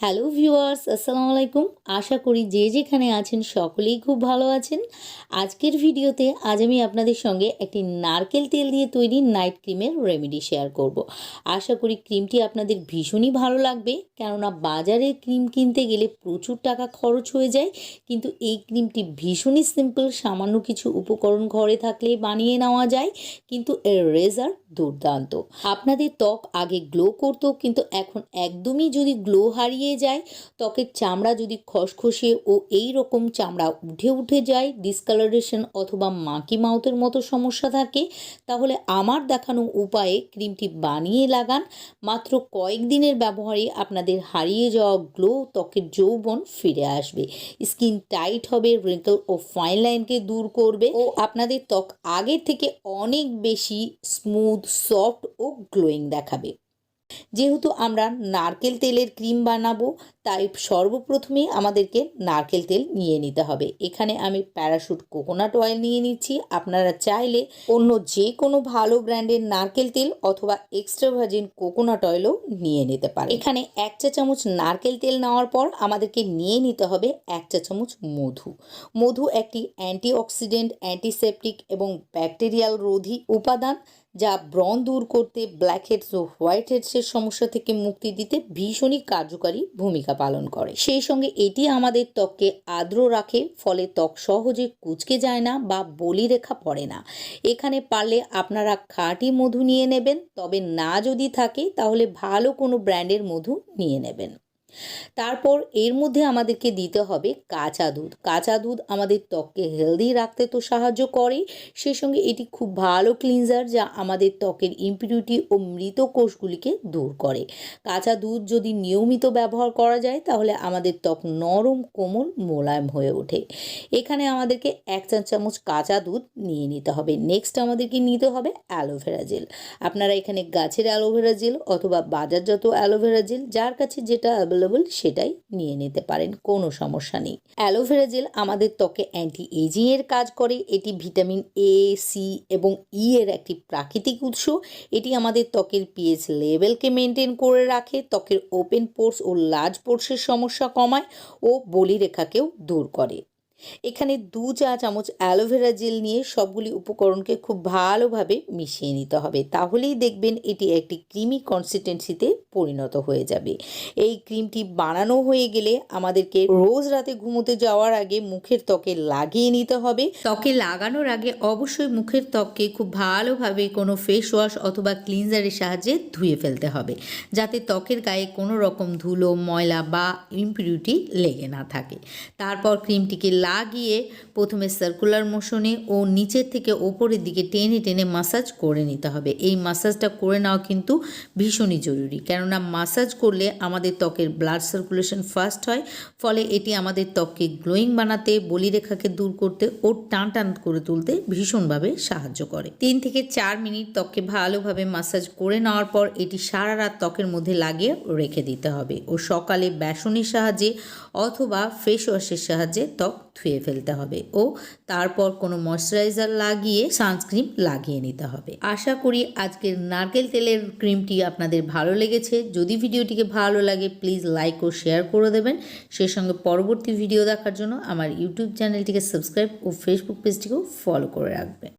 Hello viewers আসসালামু আলাইকুম। আশা করি যে যেখানে আছেন সকলেই খুব ভালো আছেন। আজকের ভিডিওতে আজ আমি আপনাদের সঙ্গে একটি নারকেল তেল দিয়ে তৈরি নাইট ক্রিমের রেমেডি শেয়ার করব। আশা করি ক্রিমটি আপনাদের ভীষণই ভালো লাগবে, কেননা বাজারে ক্রিম কিনতে গেলে প্রচুর টাকা খরচ হয়ে যায়, কিন্তু এই ক্রিমটি ভীষণই সিম্পল সামান্য কিছু উপকরণ ঘরে থাকলে বানিয়ে নেওয়া যায়, কিন্তু এর রেজাল্ট দুর্দান্ত। আপনাদের ত্বক আগে গ্লো করতো, কিন্তু এখন একদমই যদি গ্লো হারিয়ে যায়। ত্বকের চামড়া যদি খসখসে ও এই রকম চামড়া উঠে উঠে যায় ডিসকালারেশন অথবা মাকি মাউথের মতো সমস্যা থাকে, তাহলে আমার দেখানো উপায়ে ক্রিমটি বানিয়ে লাগান। মাত্র কয়েকদিনের ব্যবহারে আপনাদের হারিয়ে যাওয়া গ্লো ত্বকের যৌবন ফিরে আসবে। স্কিন টাইট হবে রিঙ্কল ও ফাইন লাইনকে দূর করবে। ও আপনাদের ত্বক আগের থেকে অনেক বেশি স্মুথ সফট ও গ্লোয়িং দেখাবে। যেহেতু আমরা নারকেল তেলের ক্রিম বানাবো তাই সর্বপ্রথমে আমাদেরকে নারকেল তেল নিয়ে নিতে হবে। এখানে আমি প্যারাশুট, কোকোনাট অয়েল নিয়ে নিচ্ছি। আপনারা চাইলে অন্য যে কোনো ভালো ব্র্যান্ডের নারকেল তেল অথবা এক্সট্রা ভার্জিন কোকোনাট অয়েলও নিয়ে নিতে পারে এখানে এক চা চামচ নারকেল তেল নেওয়ার পর আমাদেরকে নিয়ে নিতে হবে এক চা চামচ মধু। মধু একটি অ্যান্টিঅক্সিডেন্ট, অ্যান্টিসেপটিক এবং ব্যাকটেরিয়াল রোধী উপাদান যা ব্রণ দূর করতে ব্ল্যাক হেডস ও হোয়াইট হেডসের সমস্যা থেকে মুক্তি দিতে ভীষণই কার্যকারী ভূমিকা পালন করে। সেই সঙ্গে এটি আমাদের ত্বককে আর্দ্র রাখে, ফলে ত্বক সহজে কুচকে যায় না বা বলি রেখা পড়ে না। এখানে পারলে আপনারা খাঁটি মধু নিয়ে নেবেন, তবে না যদি থাকে তাহলে ভালো কোনো ব্র্যান্ডের মধু নিয়ে নেবেন। তারপর এর মধ্যে আমাদেরকে দিতে হবে কাঁচা দুধ। কাঁচা দুধ আমাদের ত্বককে হেলদি রাখতে তো সাহায্য করে। সেই সঙ্গে এটি খুব ভালো ক্লিনজার যা আমাদের ত্বকের ইম্পিউরিটি ও মৃত কোষগুলিকে দূর করে। কাঁচা দুধ যদি নিয়মিত ব্যবহার করা যায় তাহলে আমাদের ত্বক নরম, কোমল, মোলায়েম হয়ে ওঠে। এখানে আমাদেরকে এক চা চামচ কাঁচা দুধ নিয়ে নিতে হবে। নেক্সট আমাদেরকে নিতে হবে অ্যালোভেরা জেল আপনারা এখানে গাছের অ্যালোভেরা জেল অথবা বাজারজাত অ্যালোভেরা জেল যার কাছে যেটা অ্যাভেলেবল সেটাই নিয়ে নিতে পারেন, কোনো সমস্যা নেই। অ্যালোভেরা জেল আমাদের ত্বকে অ্যান্টি এজিংয়ের কাজ করে, এটি ভিটামিন এ সি এবং ই এর একটি প্রাকৃতিক উৎস। এটি আমাদের ত্বকের পিএইচ লেভেলকে মেনটেন করে রাখে, ত্বকের ওপেন পোর্স ও লার্জ পোর্সের সমস্যা কমায় ও বলিরেখাকেও দূর করে। এখানে দু চা চামচ অ্যালোভেরা জেল নিয়ে সবগুলি উপকরণকে খুব ভালোভাবে মিশিয়ে নিতে হবে। তাহলেই দেখবেন এটি একটি ক্রিমি কনসিস্টেন্সিতে পরিণত হয়ে যাবে। এই ক্রিমটি বানানো হয়ে গেলে আমাদেরকে রোজ রাতে ঘুমোতে যাওয়ার আগে মুখের ত্বকে লাগিয়ে নিতে হবে। ত্বকে লাগানোর আগে অবশ্যই মুখের ত্বককে খুব ভালোভাবে কোনো ফেস ওয়াশ অথবা ক্লিনজারের সাহায্যে ধুয়ে ফেলতে হবে। যাতে ত্বকের গায়ে কোনো রকম ধুলো, ময়লা বা ইম্পিউরিটি লেগে না থাকে। তারপর ক্রিমটিকে লাগিয়ে প্রথমে সার্কুলার মোশনে ও নিচের থেকে ওপরের দিকে টেনে টেনে মাসাজ করে নিতে হবে। এই মাসাজটা করে নেওয়া কিন্তু ভীষণই জরুরি। কেননা মাসাজ করলে আমাদের ত্বকের ব্লাড সার্কুলেশন ফাস্ট হয়, ফলে এটি আমাদের ত্বককে গ্লোয়িং বানাতে, বলিরেখাকে দূর করতে ও টান টান করে তুলতে ভীষণভাবে সাহায্য করে। তিন থেকে চার মিনিট ত্বককে ভালোভাবে মাসাজ করে নেওয়ার পর এটি সারা রাত ত্বকের মধ্যে লাগিয়ে রেখে দিতে হবে। ও সকালে বেসনের সাহায্যে অথবা ফেস ওয়াশের সাহায্যে ত্বক ধুয়ে ফেলতে হবে ও তারপর কোনো ময়শ্চারাইজার লাগিয়ে সানস্ক্রিন লাগিয়ে নিতে হবে। আশা করি আজকের নারকেল তেলের ক্রিমটি আপনাদের ভালো লেগেছে। যদি ভিডিওটিকে ভালো লাগে, প্লিজ লাইক ও শেয়ার করে দেবেন। সেই সঙ্গে পরবর্তী ভিডিও দেখার জন্য আমার ইউটিউব চ্যানেলটিকে সাবস্ক্রাইব ও ফেসবুক পেজটিকেও ফলো করে রাখবেন।